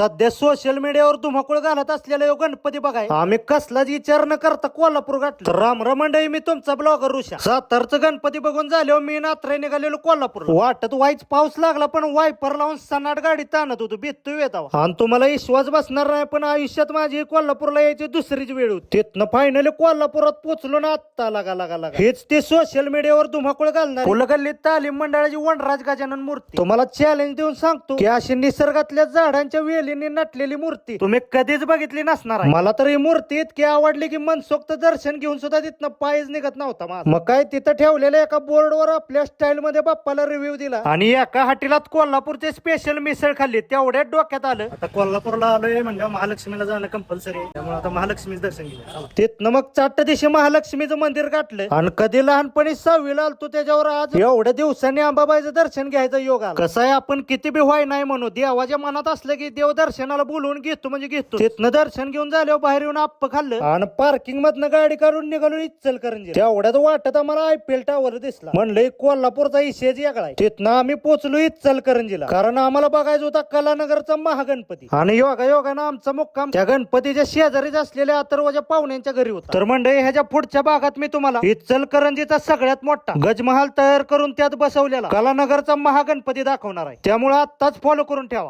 सध्या सोशल मीडियावर धुमाकूळ घालत असलेला यो गणपती बघाय. आम्ही कसलाच विचार न करता कोल्हापूर गाठलं. तर राम मंडळी मी तुमचा ब्लॉगर ऋषा. सातारचं गणपती बघून झाल्यावर मी नात्रे निघालेलो कोल्हापूर वाटत वाईच पाऊस लागला पण वायपर लावून सनाट गाडी ताणत होतो बेतू येतावा आणि तुम्हाला विश्वास बसणार नाही पण आयुष्यात माझी कोल्हापूरला यायची दुसरीच वेळ होती. तिथनं फायनली कोल्हापुरात पोहोचलो ना आत्ता लागा लागा लागा. हेच ते सोशल मीडियावर धुमाकूळ घालणार फुलगल्लीत तालीम मंडळाची वनराज गजानन मूर्ती. तुम्हाला चॅलेंज देऊन सांगतो की अशी निसर्गातल्या झाडांच्या वेलीने नटलेली मूर्ती. तुम्ही कधीच बघितली नसणार आहे. मला तर ही मूर्ती इतकी आवडली की मनसोक्त दर्शन घेऊन सुद्धा तिथनं पायच निघत नव्हता माझा. मग काय तिथं ठेवलेल्या एका बोर्डवर आपल्या स्टाईल मध्ये बाप्पाला रिव्ह्यू दिला? आणि एका हॉटेलात कोल्हापूरचे स्पेशल मिसळ खाल्ली. तेवढ्याच डोक्यात आलं. आता कोल्हापूरला आलोय म्हणजे महालक्ष्मीला जाणं कंपल्सरी त्यामुळे आता महालक्ष्मीचं दर्शन घेऊ तिथनं मग चाट दिवशी महालक्ष्मीचं मंदिर गाठलं. आणि कधी लहानपणी सहावीला आलतो त्याच्यावर आज? एवढ्या दिवसांनी अंबाबाईचं दर्शन घ्यायचा योग आला कसं आहे आपण किती बी व्हाय नाही म्हणू देवाच्या मनात असलं की देव दर्शनाला बोलवून घेतो म्हणजे घेतो. तिथनं दर्शन घेऊन झाल्यावर बाहेर येऊन आप्प खाल्लं. आणि पार्किंग मधनं गाडी काढून निघालो इचल करंजी तेवढ्यात वाटत आम्हाला आयपीएल टावर दिसला. म्हणलं कोल्हापूरचा इशेज वेगळा आहे. तिथनं आम्ही पोहोचलो इचल करंजीला कारण आम्हाला बघायचा होता कलानगरचा महागणपती. आणि योगा योगानं आमचा मुक्काम त्या गणपतीच्या शेजारीच असलेल्या अथर्वाच्या पाहुण्यांच्या घरी होता. तर मंडळी ह्याच्या पुढच्या भागात मी तुम्हाला इचल करंजीचा सगळ्यात मोठा गजमहाल तयार करून त्यात बसवलेला कलानगरचा महागणपती दाखवणार आहे. त्यामुळे आत्ताच फॉलो करून ठेवा.